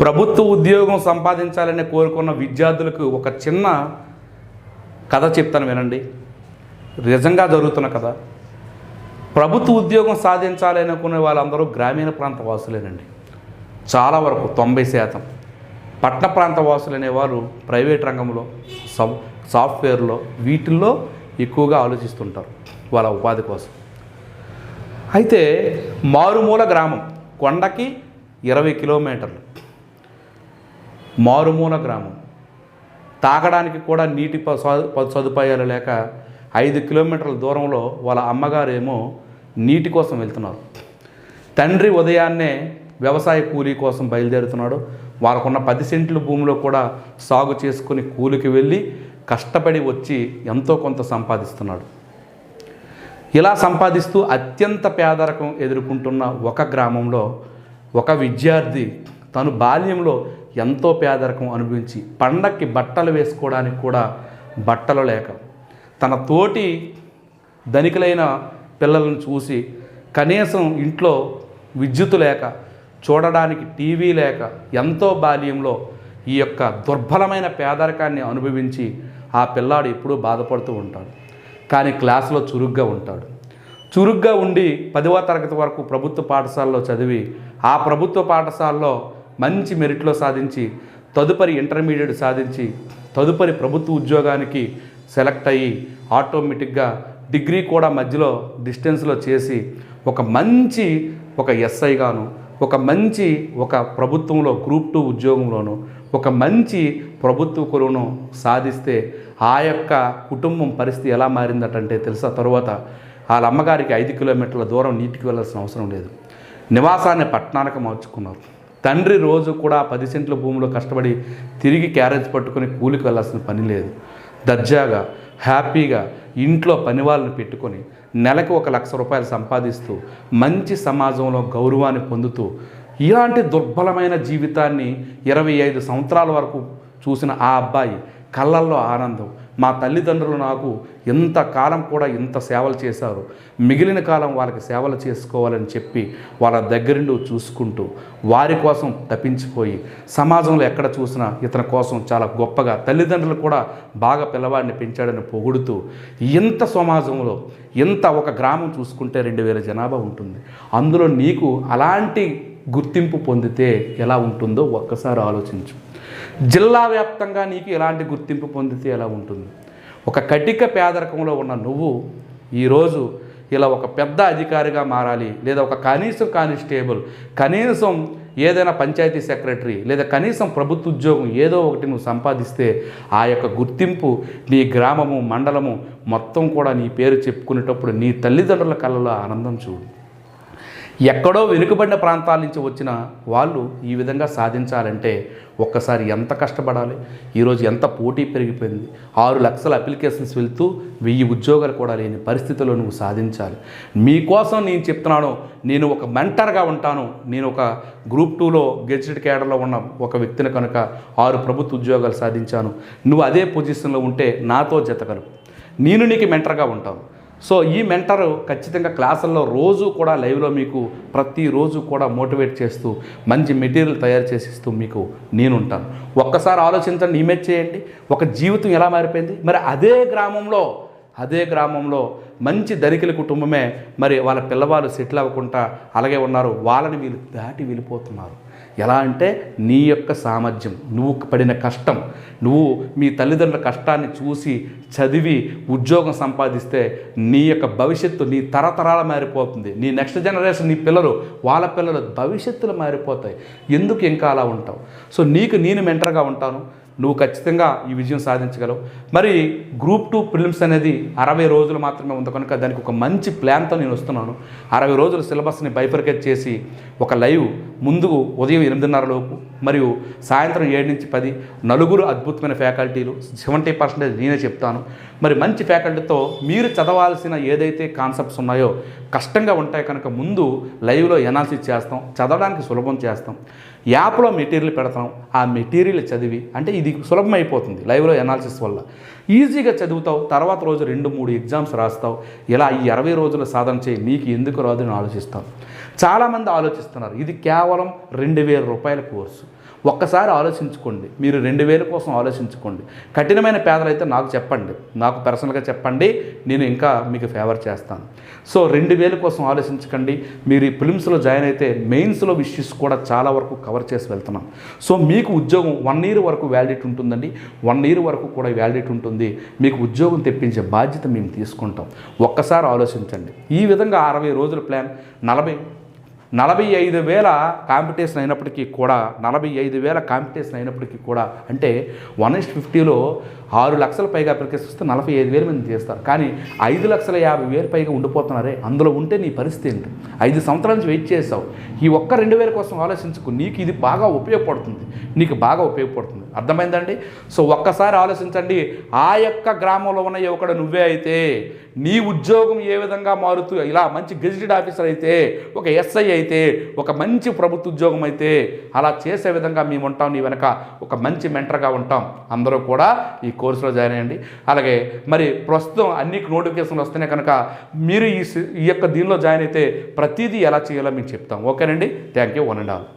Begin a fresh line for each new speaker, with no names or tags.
ప్రభుత్వ ఉద్యోగం సంపాదించాలని కోరుకున్న విద్యార్థులకు ఒక చిన్న కథ చెప్తాను వినండి. నిజంగా జరుగుతున్న కథ. ప్రభుత్వ ఉద్యోగం సాధించాలి అనుకునే వాళ్ళందరూ గ్రామీణ ప్రాంత వాసులేనండి. చాలా వరకు తొంభై శాతం. పట్టణ ప్రాంత వాసులు అనేవారు ప్రైవేట్ రంగంలో సబ్ సాఫ్ట్వేర్లో వీటిల్లో ఎక్కువగా ఆలోచిస్తుంటారు వాళ్ళ ఉపాధి కోసం. అయితే మారుమూల గ్రామం కొండకి ఇరవై కిలోమీటర్లు. మారుమూల గ్రామం. తాగడానికి కూడా నీటి ప- ప- సదుపాయాలు లేక ఐదు కిలోమీటర్ల దూరంలో వాళ్ళ అమ్మగారేమో నీటి కోసం వెళ్తున్నారు. తండ్రి ఉదయాన్నే వ్యవసాయ కూలీ కోసం బయలుదేరుతున్నాడు. వాళ్ళకున్న పది సెంట్ల భూమిలో కూడా సాగు చేసుకుని కూలికి వెళ్ళి కష్టపడి వచ్చి ఎంతో కొంత సంపాదిస్తున్నాడు. ఇలా సంపాదిస్తూ అత్యంత పేదరికం ఎదుర్కొంటున్న ఒక గ్రామంలో ఒక విద్యార్థి తను బాల్యంలో ఎంతో పేదరికం అనుభవించి పండక్కి బట్టలు వేసుకోవడానికి కూడా బట్టలు లేక తన తోటి ధనికులైన పిల్లలను చూసి కనీసం ఇంట్లో విద్యుత్ లేక చూడడానికి టీవీ లేక ఎంతో బాల్యంలో ఈ యొక్క దుర్బలమైన పేదరికాన్ని అనుభవించి ఆ పిల్లాడు ఎప్పుడూ బాధపడుతూ ఉంటాడు. కానీ క్లాసులో చురుగ్గా ఉంటాడు. చురుగ్గా ఉండి పదవ తరగతి వరకు ప్రభుత్వ పాఠశాలలో చదివి ఆ ప్రభుత్వ పాఠశాలలో మంచి మెరిట్లో సాధించి తదుపరి ఇంటర్మీడియట్ సాధించి తదుపరి ప్రభుత్వ ఉద్యోగానికి సెలెక్ట్ అయ్యి ఆటోమేటిక్గా డిగ్రీ కూడా మధ్యలో డిస్టెన్స్లో చేసి ఒక మంచి ఒక ఎస్ఐగాను ఒక మంచి ఒక ప్రభుత్వంలో గ్రూప్ టూ ఉద్యోగంలోను ఒక మంచి ప్రభుత్వ కొలువును సాధిస్తే ఆ యొక్క కుటుంబం పరిస్థితి ఎలా మారిందటంటే తెలుసా? తరువాత వాళ్ళ అమ్మగారికి ఐదు కిలోమీటర్ల దూరం నీటికి వెళ్ళాల్సిన అవసరం లేదు. నివాసాన్ని పట్టణానికి మార్చుకున్నారు. తండ్రి రోజు కూడా పది సెంట్ల భూమిలో కష్టపడి తిరిగి క్యారేజ్ పట్టుకొని కూలికి వెళ్ళాల్సిన పని లేదు. దర్జాగా హ్యాపీగా ఇంట్లో పని వాళ్ళని పెట్టుకొని నెలకు ఒక లక్ష రూపాయలు సంపాదిస్తూ మంచి సమాజంలో గౌరవాన్ని పొందుతూ ఇలాంటి దుర్బలమైన జీవితాన్ని ఇరవై ఐదు సంవత్సరాల వరకు చూసిన ఆ అబ్బాయి కళ్ళల్లో ఆనందం మా తల్లిదండ్రులు నాకు ఇంత కాలం కూడా ఇంత సేవలు చేశారు. మిగిలిన కాలం వాళ్ళకి సేవలు చేసుకోవాలని చెప్పి వాళ్ళ దగ్గరుండి చూసుకుంటూ వారి కోసం తప్పించిపోయి సమాజంలో ఎక్కడ చూసినా ఇతని కోసం చాలా గొప్పగా తల్లిదండ్రులు కూడా బాగా పిల్లవాడిని పెంచాడని పొగుడుతూ ఇంత సమాజంలో ఇంత ఒక గ్రామం చూసుకుంటే రెండు వేల జనాభా ఉంటుంది. అందులో నీకు అలాంటి గుర్తింపు పొందితే ఎలా ఉంటుందో ఒక్కసారి ఆలోచించు. జిల్లా వ్యాప్తంగా నీకు ఎలాంటి గుర్తింపు పొందితే ఎలా ఉంటుంది? ఒక కటిక పేదరికంలో ఉన్న నువ్వు ఈరోజు ఇలా ఒక పెద్ద అధికారిగా మారాలి లేదా ఒక కనీసం కానిస్టేబుల్ కనీసం ఏదైనా పంచాయతీ సెక్రటరీ లేదా కనీసం ప్రభుత్వ ఉద్యోగం ఏదో ఒకటి నువ్వు సంపాదిస్తే ఆ యొక్క గుర్తింపు నీ గ్రామము మండలము మొత్తం కూడా నీ పేరు చెప్పుకునేటప్పుడు నీ తల్లిదండ్రుల కళ్ళలో ఆనందం చూడు. ఎక్కడో వెనుకబడిన ప్రాంతాల నుంచి వచ్చిన వాళ్ళు ఈ విధంగా సాధించాలంటే ఒక్కసారి ఎంత కష్టపడాలి? ఈరోజు ఎంత పోటీ పెరిగిపోయింది? ఆరు లక్షల అప్లికేషన్స్ వెళ్తూ వెయ్యి ఉద్యోగాలు కూడా లేని పరిస్థితుల్లో నువ్వు సాధించాలి. మీకోసం నేను చెప్తున్నాను నేను ఒక మెంటర్గా ఉంటాను. నేను ఒక గ్రూప్ టూలో గెజిటెడ్ క్యాడర్లో ఉన్న ఒక వ్యక్తిని కనుక ఆరు ప్రభుత్వ ఉద్యోగాలు సాధించాను. నువ్వు అదే పొజిషన్లో ఉంటే నాతో జతకలు నేను నీకు మెంటర్గా ఉంటాను. సో ఈ మెంటర్ ఖచ్చితంగా క్లాసుల్లో రోజు కూడా లైవ్లో మీకు ప్రతిరోజు కూడా మోటివేట్ చేస్తూ మంచి మెటీరియల్ తయారు చేసిస్తూ మీకు నేను ఉంటాను ఒక్కసారి ఆలోచించండి ఇమేజ్ చేయండి. ఒక జీవితం ఎలా మారిపోయింది? మరి అదే గ్రామంలో అదే గ్రామంలో మంచి ధనికుల కుటుంబమే మరి వాళ్ళ పిల్లవాళ్ళు సెటిల్ అవ్వకుండా అలాగే ఉన్నారు. వాళ్ళని వీళ్ళు దాటి వెళ్ళిపోతున్నారు. ఎలా అంటే నీ యొక్క సామర్థ్యం నువ్వు పడిన కష్టం నువ్వు మీ తల్లిదండ్రుల కష్టాన్ని చూసి చదివి ఉద్యోగం సంపాదిస్తే నీ యొక్క భవిష్యత్తు నీ తరతరాల మారిపోతుంది. నీ నెక్స్ట్ జనరేషన్ నీ పిల్లలు వాళ్ళ పిల్లలు భవిష్యత్తులు మారిపోతాయి. ఎందుకు ఇంకా అలా ఉంటావు? సో నీకు నేను మెంటర్గా ఉంటాను. నువ్వు ఖచ్చితంగా ఈ విజయం సాధించగలవు. మరి గ్రూప్ టూ ప్రిలిమ్స్ అనేది అరవై రోజులు మాత్రమే ఉంది. కనుక దానికి ఒక మంచి ప్లాన్తో నేను వస్తున్నాను. అరవై రోజుల సిలబస్ని బైఫర్కేట్ చేసి ఒక లైవ్ ముందుకు ఉదయం ఎనిమిదిన్నర లోపు మరియు సాయంత్రం ఏడు నుంచి పది నలుగురు అద్భుతమైన ఫ్యాకల్టీలు సెవెంటీ పర్సెంటేజ్ నేనే చెప్తాను. మరి మంచి ఫ్యాకల్టీతో మీరు చదవాల్సిన ఏదైతే కాన్సెప్ట్స్ ఉన్నాయో కష్టంగా ఉంటాయి కనుక ముందు లైవ్లో ఎనాలిసిస్ చేస్తాం చదవడానికి సులభం చేస్తాం. యాప్లో మెటీరియల్ పెడతాం ఆ మెటీరియల్ చదివి అంటే ఇది సులభం అయిపోతుంది లైవ్లో ఎనాలిసిస్ వల్ల. ఈజీగా చదువుతావు తర్వాత రోజు రెండు మూడు ఎగ్జామ్స్ రాస్తావు. ఇలా ఈ ఇరవై రోజుల సాధన చేయి నీకు ఎందుకు రాదు అని ఆలోచిస్తాను చాలామంది ఆలోచిస్తున్నారు ఇది కేవలం రెండు వేల రూపాయల కోర్సు. ఒక్కసారి ఆలోచించుకోండి. మీరు రెండు వేల కోసం ఆలోచించుకోండి. కఠినమైన పేదలైతే నాకు చెప్పండి. నాకు పర్సనల్గా చెప్పండి. నేను ఇంకా మీకు ఫేవర్ చేస్తాను. సో రెండు వేల కోసం ఆలోచించకండి. మీరు ఈ ఫిలిమ్స్లో జాయిన్ అయితే మెయిన్స్లో ఇష్యూస్ కూడా చాలా వరకు కవర్ చేసి వెళ్తున్నాం. సో మీకు ఉద్యోగం వన్ ఇయర్ వరకు వ్యాలిడిటీ ఉంటుందండి. వన్ ఇయర్ వరకు కూడా వ్యాలిడిటీ ఉంటుంది. మీకు ఉద్యోగం తెప్పించే బాధ్యత మేము తీసుకుంటాం. ఒక్కసారి ఆలోచించండి. ఈ విధంగా అరవై రోజుల ప్లాన్ నలభై నలభై ఐదు వేల కాంపిటీషన్ అయినప్పటికీ కూడా నలభై ఐదు వేల కాంపిటీషన్ అయినప్పటికీ కూడా అంటే వన్ ఇస్ట్ ఫిఫ్టీలో ఆరు లక్షల పైగా అప్లికేషన్ వస్తే నలభై ఐదు వేల మంది చేస్తారు కానీ ఐదు లక్షల యాభై వేలు పైగా ఉండిపోతున్నారే? అందులో ఉంటే నీ పరిస్థితి ఏంటి? ఐదు సంవత్సరాల నుంచి వెయిట్ చేసావు ఈ ఒక్క రెండు వేల కోసం ఆలోచించుకు. నీకు ఇది బాగా ఉపయోగపడుతుంది. నీకు బాగా ఉపయోగపడుతుంది. అర్థమైందండి? సో ఒక్కసారి ఆలోచించండి. ఆ యొక్క గ్రామంలో ఉన్న యువకుడు నువ్వే అయితే నీ ఉద్యోగం ఏ విధంగా మారుతూ ఇలా మంచి గెజిటెడ్ ఆఫీసర్ అయితే ఒక ఎస్ఐ అయితే ఒక మంచి ప్రభుత్వ ఉద్యోగం అయితే అలా చేసే విధంగా మేము ఉంటాం. నీ వెనక ఒక మంచి మెంటర్గా ఉంటాం. అందరూ కూడా ఈ కోర్సులో జాయిన్ అయ్యండి. అలాగే మరి ప్రస్తుతం అన్ని నోటిఫికేషన్లు వస్తున్నాయి కనుక మీరు ఈ ఈ యొక్క దీనిలో జాయిన్ అయితే ప్రతిదీ ఎలా చేయాలో మేము చెప్తాం. ఓకేనండి? Thank you one and all.